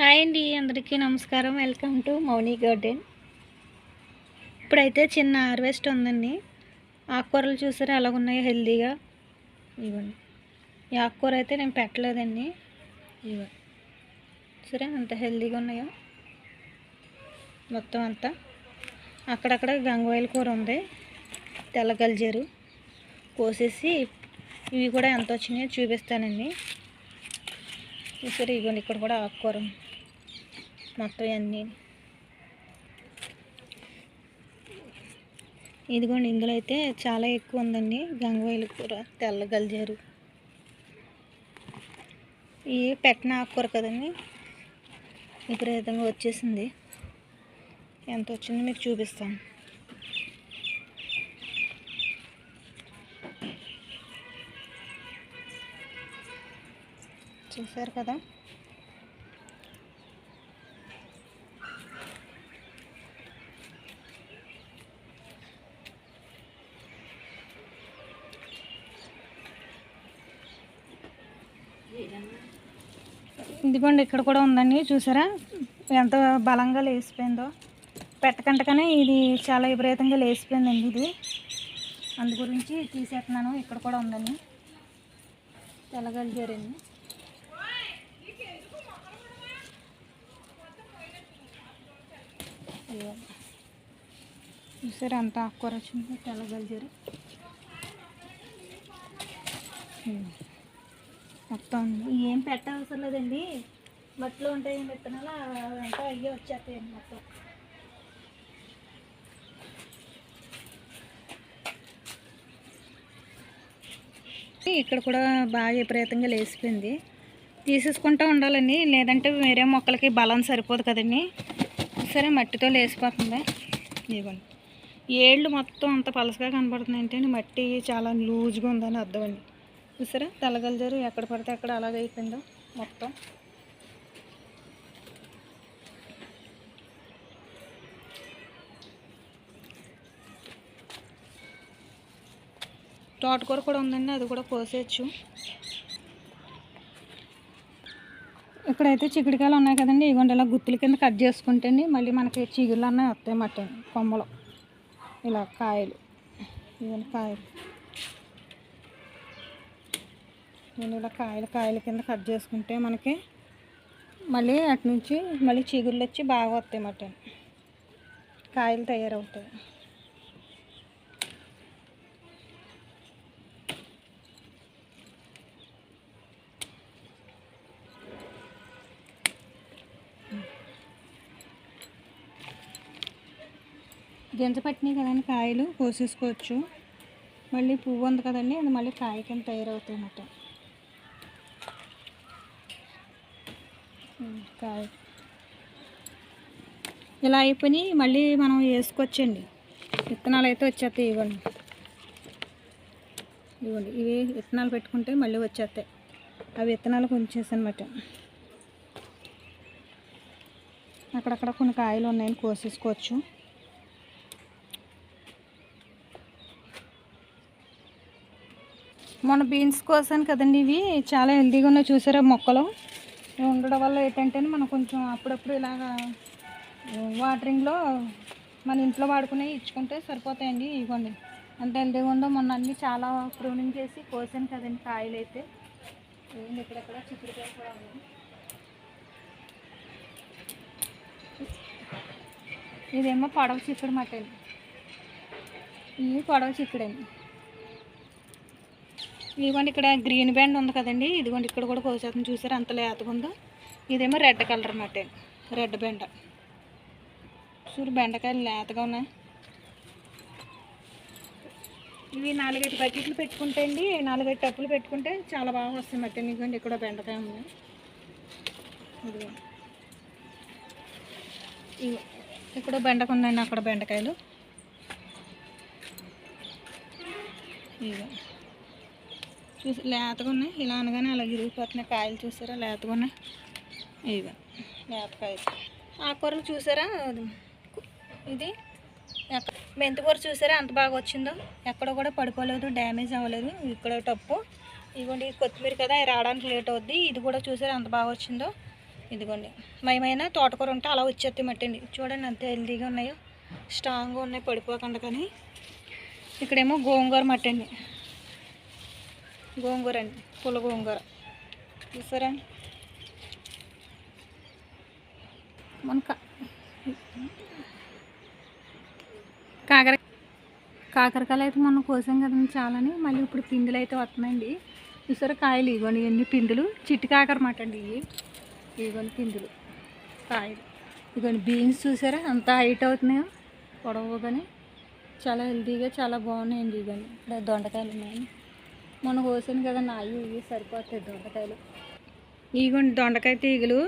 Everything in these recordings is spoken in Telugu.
హాయ్ అండి అందరికీ నమస్కారం. వెల్కమ్ టు మౌని గార్డెన్ ఇప్పుడైతే చిన్న హార్వెస్ట్ ఉందండి. ఆకుకూరలు చూసారా ఎలా ఉన్నాయో హెల్తీగా ఇవ్వండి. ఈ ఆకుకూర అయితే నేను పెట్టలేదండి. ఇవ్వండి. సరే అంత హెల్దీగా ఉన్నాయో? మొత్తం అంతా. అక్కడక్కడ గంగవాయిల కూర ఉంది. తెల్ల గల్జేరు కోసేసి ఇవి కూడా ఎంత వచ్చినాయో చూపిస్తానండి. చూసారు ఇవ్వండి ఇక్కడ కూడా ఆకుకూర మొత్తం అన్నీ. ఇదిగోండి ఇందులో అయితే చాలా ఎక్కువ ఉందండి గంగవాయిల కూర తెల్ల గల్జారు. ఈ పెట్టిన ఆకుకూర కదండి విపరీతంగా వచ్చేసింది. ఎంత వచ్చిందో మీకు చూపిస్తాను. చూసారు కదా. ఇదిగోండి ఇక్కడ కూడా ఉందండి చూసారా? ఎంత బలంగా లేచిపోయిందో. పెట్టకంటకనే ఇది చాలా విపరీతంగా లేచిపోయిందండి ఇది. అందు గురించి తీసేస్తున్నాను ఇక్కడ కూడా ఉందండి. తెల్లగలిగారండి ఇదిగో. చూసారు అంత ఆకుకూర వచ్చింది? తెల్లగలిజారు. మొత్తం ఏం పెట్టవసరం లేదండి. మట్టిలో ఉంటాయి విత్తనాలు అంతా అయ్యే వచ్చేస్తాయండి మొత్తం ఇక్కడ కూడా బాగా విపరీతంగా లేచిపోయింది. తీసేసుకుంటూ ఉండాలండి. లేదంటే వేరే మొక్కలకి బలం సరిపోదు కదండి. సరే మట్టితో లేసిపోతుంది. ఇదిగోండి. ఏళ్ళు మొత్తం అంత పలసగా కనబడుతుంది ఏంటంటే మట్టి చాలా లూజ్గా ఉందని అర్థం అండి. చూసారా? తెల్లగలిజారు ఎక్కడ పడితే అక్కడ అలాగే అయిపోయిందో మొత్తం. తోటకూర కూడా ఉందండి అది కూడా కోసేయచ్చు. ఇక్కడైతే చిక్కుడుకాయలు ఉన్నాయి కదండి. ఇగోండి ఇలా గుత్తుల కింద కట్ చేసుకుంటే మళ్ళీ మనకి చిగుళ్ళు అన్నవి వస్తాయి కొమ్మలు. ఇలా కాయలు. ఇవన్నీ కాయలు. నేను ఇలా కాయలు కాయల కింద కట్ చేసుకుంటే మనకి మళ్ళీ అటు నుంచి మళ్ళీ చిగుళ్ళు వచ్చి బాగా వస్తాయి మటన్ కాయలు తయారవుతాయి. గింజ పట్టినాయి కదండి కాయలు కోసేసుకోవచ్చు. మళ్ళీ పువ్వు ఉంది కదండి అది మళ్ళీ కాయ కింద తయారవుతాయి అన్నమాట కాయ. ఇలా అయిపోయి మళ్ళీ మనం వేసుకోవచ్చండి. విత్తనాలు అయితే వచ్చేస్తాయి ఇవ్వండి. ఇవ్వండి ఇవి విత్తనాలు పెట్టుకుంటే మళ్ళీ వచ్చేస్తాయి. అవి విత్తనాలు కొంచెం అనమాట అక్కడక్కడ కొన్ని కాయలు ఉన్నాయని కోసేసుకోవచ్చు. మన బీన్స్ కోసాను కదండి ఇవి. చాలా హెల్తీగా ఉన్నాయి. చూసారా మొక్కలు? ఇవి ఉండడం వల్ల ఏంటంటే మనం కొంచెం అప్పుడప్పుడు ఇలాగా వాటరింగ్లో మన ఇంట్లో వాడుకునే ఇచ్చుకుంటే సరిపోతాయండి. ఇవ్వండి. అంత హెల్తీగా ఉందో మొన్న అన్ని చాలా ప్రూనింగ్ చేసి కోసాను కదండి కాయలు అయితే ఇక్కడెక్కడ చిక్కుడుకాయ కూడా ఉంది ఇదేమో పొడవ చిక్కుడు మటన్ ఇవి పొడవ చిక్కుడండి. ఇదిగోండి ఇక్కడ గ్రీన్ బ్యాండ్ ఉంది కదండి. ఇదిగోండి ఇక్కడ కూడా కోసేస్తుంది చూసారు? అంత లేతగా ఉందో. ఇదేమో రెడ్ కలర్ అన్నమాట రెడ్ బెండ. చూడు బెండకాయలు లేతగా ఉన్నాయి. ఇవి నాలుగైదు బకెట్లు పెట్టుకుంటే అండి నాలుగైదు టప్పులు పెట్టుకుంటే చాలా బాగా వస్తాయి మట్టి. ఇదిగోండి ఇక్కడ బెండకాయ ఉంది. ఇదిగో ఇగో ఇక్కడ బెండకాయ ఉందండి అక్కడ బెండకాయలు. ఇదిగో. చూసి లేతగా ఉన్నాయి. ఇలా అనగానే అలా ఇరిగిపోతున్నాయి. కాయలు చూసారా? లేతగా ఉన్నాయి. ఇవి లేత కాయలు ఆకుకూరలు చూసారా? అది ఇది మెంతికూర చూసారా? ఎంత బాగా వచ్చిందో. ఎక్కడ కూడా పడిపోలేదు. డ్యామేజ్ అవ్వలేదు. ఇక్కడ టప్పు. ఇదిగోండి కొత్తిమీర కదా రావడానికి లేట్ అవుద్ది. ఇది కూడా చూసారా? ఎంత బాగా వచ్చిందో. ఇదిగోండి. మేమైనా తోటకూర ఉంటే అలా వచ్చేస్తే మట్టండి చూడండి అంత హెల్దీగా ఉన్నాయో. స్ట్రాంగ్గా ఉన్నాయి. పడిపోకుండా కానీ. ఇక్కడేమో గోంగూర మట్టండి గోంగూర అండి పుల్ల గోంగూర. చూసారా? మన కా- కాకర కాకరకాయలు అయితే మొన్న కోసాం కదండి చాలని మళ్ళీ ఇప్పుడు పిందులు అయితే వస్తున్నాయండి. చూసారా కాయలు ఇవ్వండి ఇవన్నీ పిందులు? చిట్టి కాకర మాట అండి ఇవి. ఇవ్వండి పిందులు కాయలు. ఇదిగోండి బీన్స్ చూసారా? అంత హైట్ అవుతున్నాయో పొడవుగానే. చాలా హెల్తీగా చాలా బాగున్నాయండి ఇవన్నీ ఇక్కడ దొండకాయలు ఉన్నాయి మొన్న కోసాను కదండి అవి ఇవి సరిపోతాయి దొండకాయలు. ఇగోండి దొండకాయ తీగలు.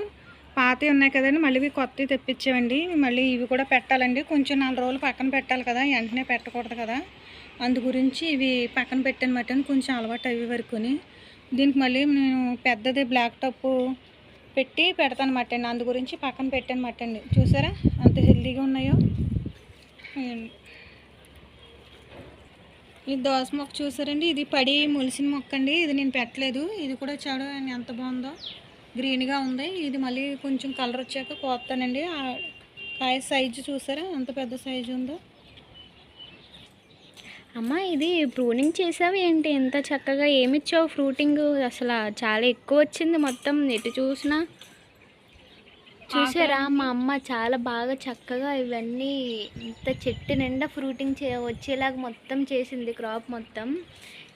పాతవి ఉన్నాయి కదండి మళ్ళీ ఇవి కొత్తవి తెప్పించామండి. మళ్ళీ ఇవి కూడా పెట్టాలండి. కొంచెం నాలుగు రోజులు పక్కన పెట్టాలి కదా వెంటనే పెట్టకూడదు కదా. అందు గురించి ఇవి పక్కన పెట్టాను మటన్ కొంచెం అలవాటు అవి వరకుని. దీనికి మళ్ళీ నేను పెద్దది బ్లాక్ టప్పు పెట్టి పెడతాను మటండి అందు గురించి పక్కన పెట్టాను మటండి చూసారా? అంత హెల్తీగా ఉన్నాయో. ఈ దోస మొక్క చూసారండి? ఇది పడి ములిసిన మొక్క అండి. ఇది నేను పెట్టలేదు. ఇది కూడా చాలా ఎంత బాగుందో. గ్రీన్గా ఉంది. ఇది మళ్ళీ కొంచెం కలర్ వచ్చాక కోస్తానండి. ఆ కాయ సైజు చూసారా? ఎంత పెద్ద సైజు ఉందో. అమ్మ ఇది ప్రూనింగ్ చేసావు ఏంటి? ఎంత చక్కగా ఏమిచ్చావు? ఫ్రూటింగ్ అసలు చాలా ఎక్కువ వచ్చింది మొత్తం. ఎటు చూసినా. చూసారా? మా అమ్మ చాలా బాగా చక్కగా ఇవన్నీ ఇంత చెట్టు నిండా ఫ్రూటింగ్ చే వచ్చేలాగా మొత్తం చేసింది క్రాప్ మొత్తం.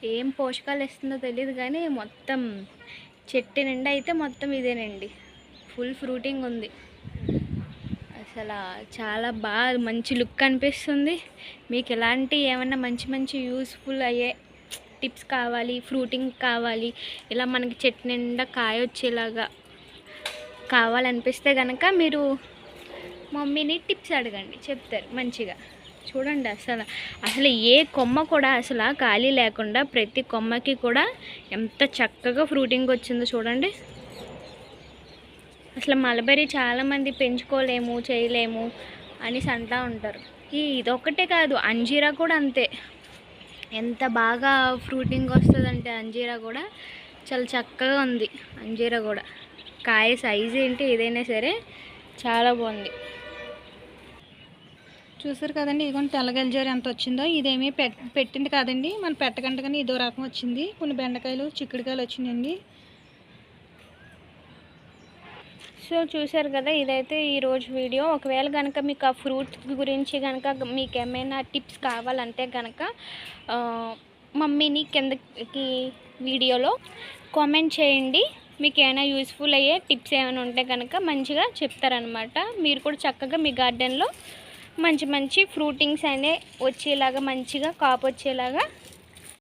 ఏం పోషకాలు ఇస్తుందో తెలియదు కానీ మొత్తం చెట్టు నిండా అయితే మొత్తం ఇదేనండి. ఫుల్ ఫ్రూటింగ్ ఉంది. అసలు చాలా బాగా మంచి లుక్ అనిపిస్తుంది. మీకు ఎలాంటి ఏమైనా మంచి మంచి యూస్ఫుల్ అయ్యే టిప్స్ కావాలి ఫ్రూటింగ్ కావాలి ఇలా మనకి చెట్టు నిండా కాయ వచ్చేలాగా కావాలనిపిస్తే కనుక మీరు మమ్మీని టిప్స్ అడగండి చెప్తారు మంచిగా. చూడండి అసలు అసలు ఏ కొమ్మ కూడా అసలు ఖాళీ లేకుండా ప్రతి కొమ్మకి కూడా ఎంత చక్కగా ఫ్రూటింగ్ వచ్చిందో చూడండి. అసలు మలబెర్రీ చాలామంది పెంచుకోలేము చేయలేము అనేసి అంటూ ఉంటారు. ఈ ఇదొక్కటే కాదు అంజీరా కూడా అంతే. ఎంత బాగా ఫ్రూటింగ్ వస్తుందంటే అంజీరా కూడా చాలా చక్కగా ఉంది అంజీరా కూడా. కాయ సైజు ఏంటి ఏదైనా సరే చాలా బాగుంది. చూసారు కదండి ఇదిగోండి తెల్లగల్జారు ఎంత వచ్చిందో. ఇదేమీ పెట్ పెట్టింది కాదండి. మనం పెట్టకుండా కానీ ఇదో రకం వచ్చింది. కొన్ని బెండకాయలు చిక్కుడుకాయలు వచ్చినాయండి. సో చూసారు కదా ఇదైతే ఈరోజు వీడియో. ఒకవేళ కనుక మీకు ఆ ఫ్రూట్ గురించి కనుక మీకు ఏమైనా టిప్స్ కావాలంటే కనుక మమ్మీని కిందకి వీడియోలో కామెంట్ చేయండి. మీకు ఏమైనా యూస్ఫుల్ అయ్యే టిప్స్ ఏమైనా ఉంటే కనుక మంచిగా చెప్తారనమాట మీరు కూడా చక్కగా మీ గార్డెన్లో మంచి మంచి ఫ్రూటింగ్స్ అనే వచ్చేలాగా మంచిగా కాపు వచ్చేలాగా